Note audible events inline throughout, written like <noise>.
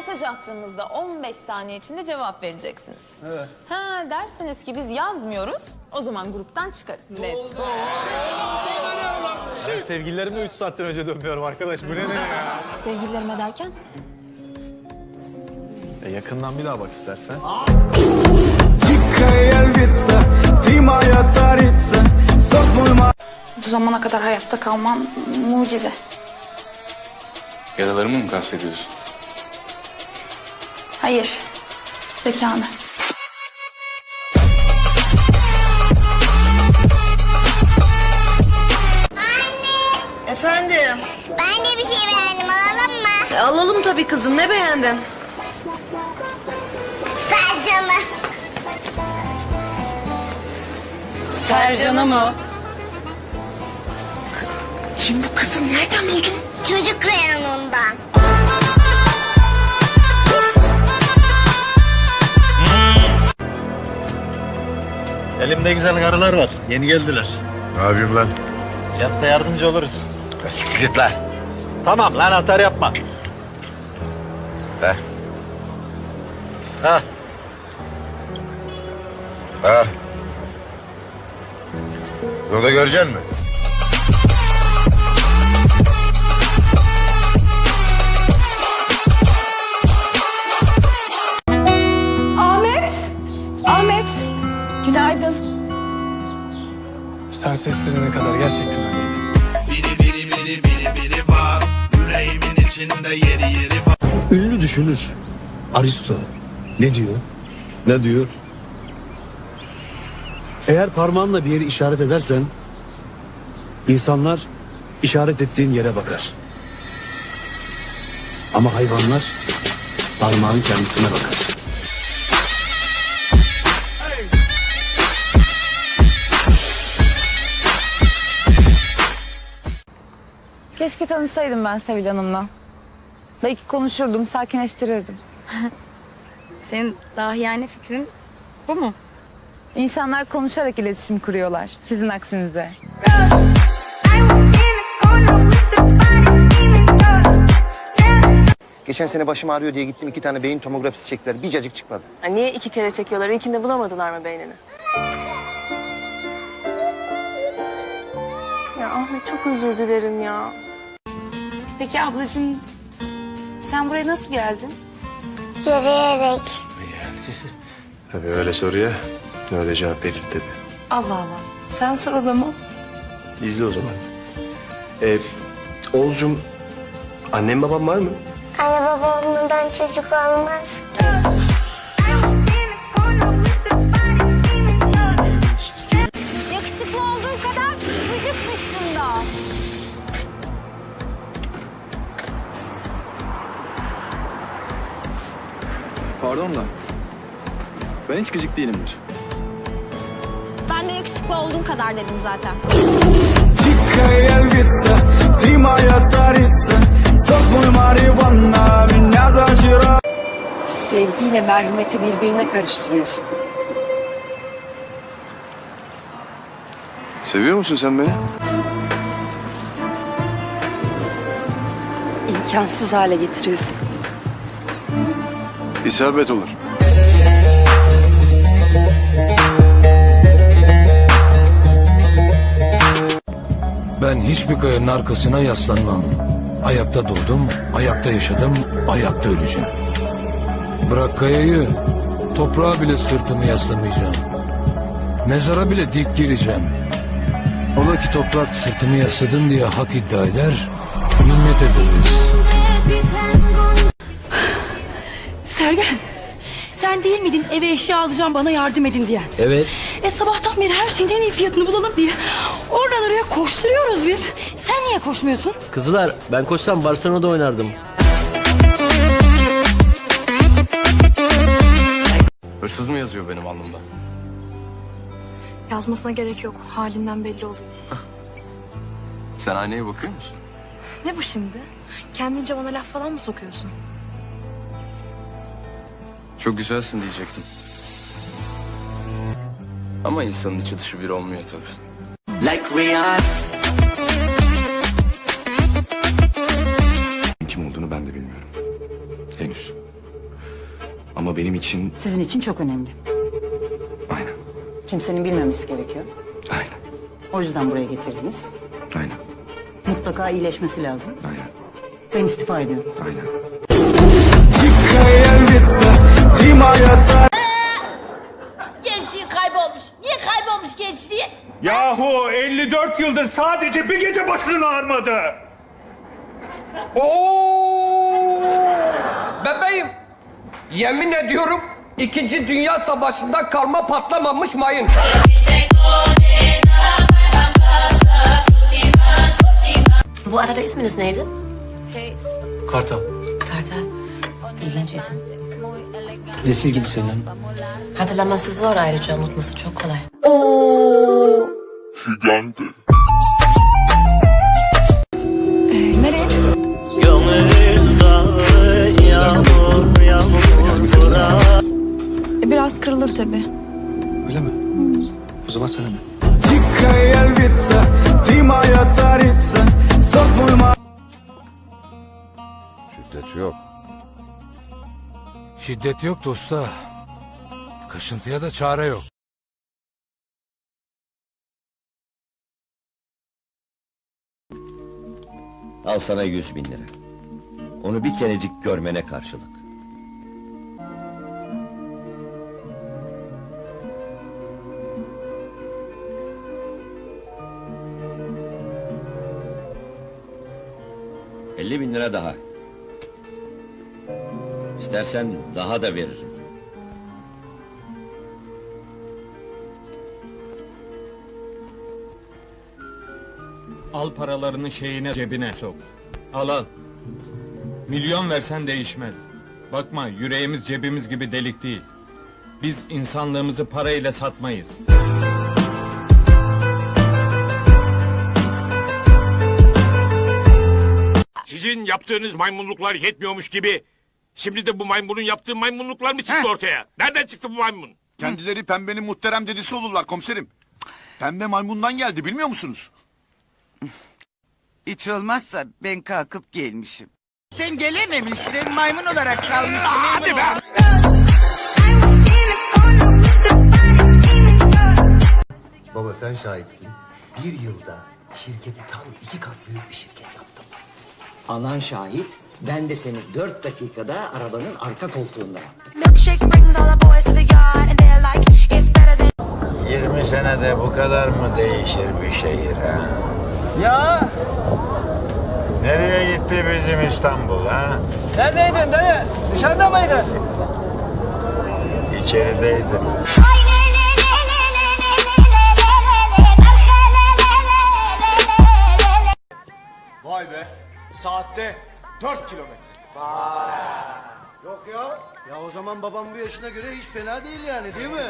mesaj attığınızda 15 saniye içinde cevap vereceksiniz. Evet. Ha derseniz ki biz yazmıyoruz. O zaman gruptan çıkarız. Evet. Ben sevgililerimle 3 saatten önce dönmüyorum arkadaş. Bu ne ne ya? Sevgililerime derken? E, yakından bir daha bak istersen. Bu zamana kadar hayatta kalmam mucize. Yaralarımı mı kastediyorsun? Hayır, zekanı. Efendim. Ben de bir şey beğendim alalım mı? E, alalım tabii kızım. Ne beğendin? Sercan'ı. Sercan'ı mı? Kim bu kızım? Nereden buldun? Çocuk reyonundan. Elimde güzel karılar var. Yeni geldiler. Ne yapayım lan? Yap da yardımcı oluruz. Siktir git lan. Tamam lan atar yapma. He. Ha. Ha. Bunu da göreceksin mi? Sen seslerine kadar gerçekten öyleydi. Biri biri biri biri biri var Yüreğimin içinde yeri yeri var Ünlü düşünür. Aristo. Ne diyor? Ne diyor? Eğer parmağınla bir yeri işaret edersen insanlar işaret ettiğin yere bakar. Ama hayvanlar parmağın kendisine bakar. Keşke tanışsaydım ben Sevil Hanım'la. Belki konuşurdum, sakinleştirirdim. <laughs> Senin dahiyane fikrin bu mu? İnsanlar konuşarak iletişim kuruyorlar. Sizin aksinize. Geçen sene başım ağrıyor diye gittim iki tane beyin tomografisi çektiler. Bir cacık çıkmadı. niye iki kere çekiyorlar? İlkinde bulamadılar mı beynini? Ya Ahmet çok özür dilerim ya. Peki ablacığım sen buraya nasıl geldin? Yürüyerek. <laughs> Tabii öyle soruya öyle cevap verir tabii. Allah Allah. Sen sor o zaman. İzle o zaman. Ee, Oğulcum, annem babam var mı? Anne babamdan çocuk olmaz ki. Pardon da. Ben hiç gıcık değilimdir. Ben de yakışıklı olduğun kadar dedim zaten. Sevgiyle merhameti birbirine karıştırıyorsun. Seviyor musun sen beni? İmkansız hale getiriyorsun. İsabet olur. Ben hiçbir kayanın arkasına yaslanmam. Ayakta doğdum, ayakta yaşadım, ayakta öleceğim. Bırak kayayı, toprağa bile sırtımı yaslamayacağım. Mezara bile dik gireceğim. Ola ki toprak sırtımı yasladım diye hak iddia eder Minnet ederiz Sergen sen değil miydin eve eşya alacağım bana yardım edin diye? Evet. E sabahtan beri her şeyin en iyi fiyatını bulalım diye. Oradan oraya koşturuyoruz biz. Sen niye koşmuyorsun? Kızlar ben koşsam Barcelona'da oynardım. Hırsız mı yazıyor benim alnımda? Yazmasına gerek yok. Halinden belli oluyor. Sen aynaya bakıyor musun? Ne bu şimdi? Kendince bana laf falan mı sokuyorsun? Çok güzelsin diyecektim. Ama insanın içi dışı bir olmuyor tabii. Kim olduğunu ben de bilmiyorum. Henüz. Ama benim için Sizin için çok önemli. aynen, Kimsenin bilmemesi gerekiyor. aynen, O yüzden buraya getirdiniz. aynen, Mutlaka iyileşmesi lazım. aynen, Ben istifa ediyorum. aynen. Gençliği kaybolmuş. Niye kaybolmuş gençliği? Yahu 54 yıldır sadece bir gece başını ağrımadı. Bebeğim. Yemin ediyorum İkinci Dünya Savaşı'nda kalma patlamamış mayın. Bu arada isminiz neydi? Kartal. Kartal. İlginç isim. Nesi ilgili senin? Hatırlaması zor ayrıca unutması çok kolay. Oo. Gigante. Biraz kırılır tabi. Öyle mi? O zaman sana mı? Şiddet yok. Şiddet yok da usta. Kaşıntıya da çare yok. Al sana yüz bin lira. Onu bir kerecik görmene karşılık. Elli bin lira daha. İstersen daha da veririm. Al paralarını şeyine cebine sok. Al al. Milyon versen değişmez. Bakma yüreğimiz cebimiz gibi delik değil. Biz insanlığımızı parayla satmayız. Sizin yaptığınız maymunluklar yetmiyormuş gibi... Şimdi de bu maymunun yaptığı maymunluklar mı çıktı ortaya? Nereden çıktı bu maymun? Kendileri pembenin muhterem dedisi olurlar komiserim. Pembe maymundan geldi bilmiyor musunuz? Hiç olmazsa ben kalkıp gelmişim. Sen gelememişsin maymun olarak kalmışsın. Hadi be! Baba sen şahitsin. Bir yılda şirketi tam iki kat büyük bir şirket yaptım. Anan şahit. Ben de seni dört dakikada arabanın arka koltuğunda yaptım. 20 senede bu kadar mı değişir bir şehir ha? Ya Nereye gitti bizim İstanbul ha? Neredeydin dayı? Dışarıda mıydın? İçerideydim. Vay be saatte 4 kilometre. Yok ya. Ya o zaman babam bu yaşına göre hiç fena değil yani değil mi?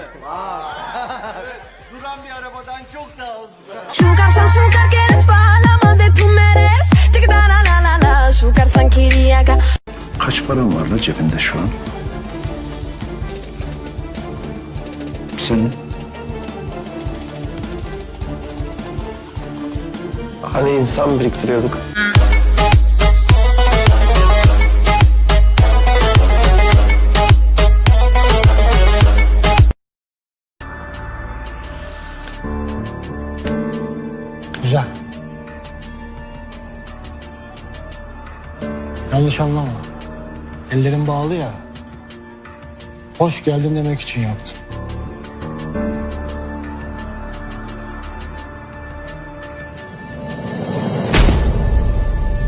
evet, duran bir arabadan çok daha hızlı. Şukarsan şukar quieres palama de tu meres. Tic da la la la la. Şukarsan kiriyaka. Kaç paran var la cebinde şu an? Senin? Hani insan biriktiriyorduk. Yanlış anlama. Ellerim bağlı ya. Hoş geldin demek için yaptım.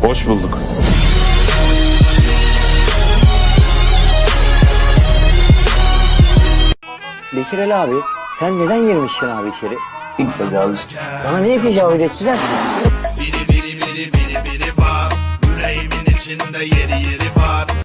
Hoş bulduk. Bekir Ali abi sen neden girmişsin abi içeri? İlk tecavüz. Bana niye tecavüz ettiler? İçinde yeri yeri var.